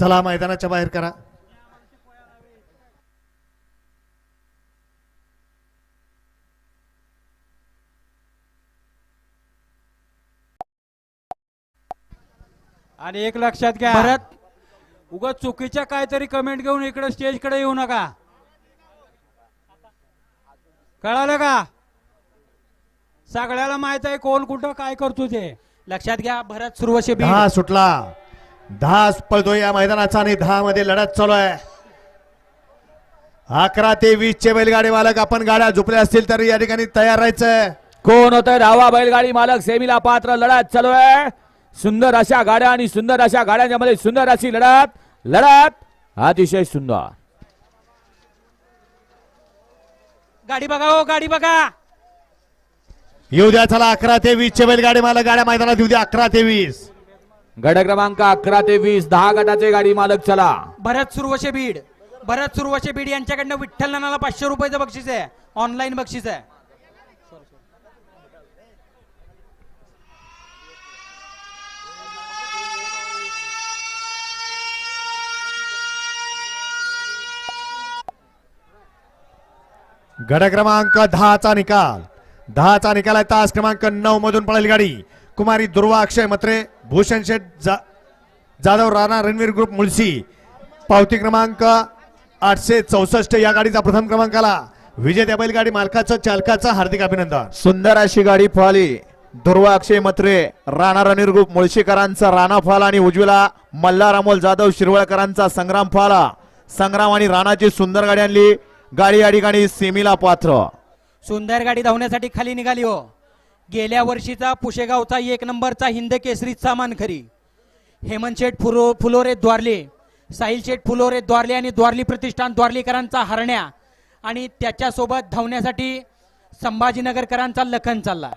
चला मैदानाच्या बाहेर करा. आणि एक लक्षात घ्या. भरत. उगा चुकीच्या काहीतरी कमेंट घेऊन इकडे स्टेजकडे येऊ नका. कळालं का? सगळ्याला माहीत आहे कोण कुठं काय करतो ते. लक्षात घ्या भरत सुरवशे दहा सुटला. दहा पळतोय या मैदानाचा आणि दहा मध्ये लढत चालू आहे. अकरा ते वीस चे बैलगाडी मालक आपण गाड्या झोपल्या असतील तर या ठिकाणी तयार राहायचंय. कोण होतंय धावा बैलगाडी मालक? सेमीला पात्र लढत चालू आहे. सुंदर अशा गाड्या आणि सुंदर अशा गाड्यांच्या मध्ये सुंदर अशी लढत. लढत अतिशय सुंदर. गाडी बघा हो गाडी बघा. येऊ द्या चला अकरा ते वीस चे बैलगाडी मालक गाड्या मैदानात येऊ द्या अकरा ते वीस. गट क्रमांक अकरा ते वीस दहा गटाचे गाडी मालक चला. भरत सुरवशे बीड. भरत सुरवशे बीड यांच्याकडनं विठ्ठल नानाला पाचशे रुपयाचं बक्षीस आहे. ऑनलाईन बक्षीस आहे. गड क्रमांक दहाचा निकाल. दहाचा निकाल आहे तास क्रमांक नऊ मधून पळेल गाडी. कुमारी दुर्वा अक्षय मत्रे भूषण शेठ जा, जाधव राणा रणवीर ग्रुप मुळशी पावती क्रमांक आठशे चौसष्ट या गाडीचा प्रथम क्रमांक आला विजेत्या बैलगाडी मालकाचं चालकाचं हार्दिक अभिनंदन. सुंदर अशी गाडी पळाली दुर्वा अक्षय मत्रे राणा रणवीर ग्रुप मुळशीकरांचा राणा फाल आणि उज्ज्वला मल्हार अमोल जाधव शिरवळकरांचा संग्राम फाला संग्राम आणि राणाची सुंदर गाडी आणली. गाडी या ठिकाणी सेमीला पात्र. सुंदर गाडी धावण्यासाठी खाली निघाली हो. गेल्या वर्षीचा पुशेगावचा एक नंबरचा हिंद केसरी सामान खरी. हेमंत शेठ फुलो फुलोरे द्वारले साहिल शेठ फुलोरे द्वारले आणि द्वारली प्रतिष्ठान द्वारलीकरांचा हरण्या आणि त्याच्यासोबत धावण्यासाठी संभाजीनगरकरांचा लखन चालला.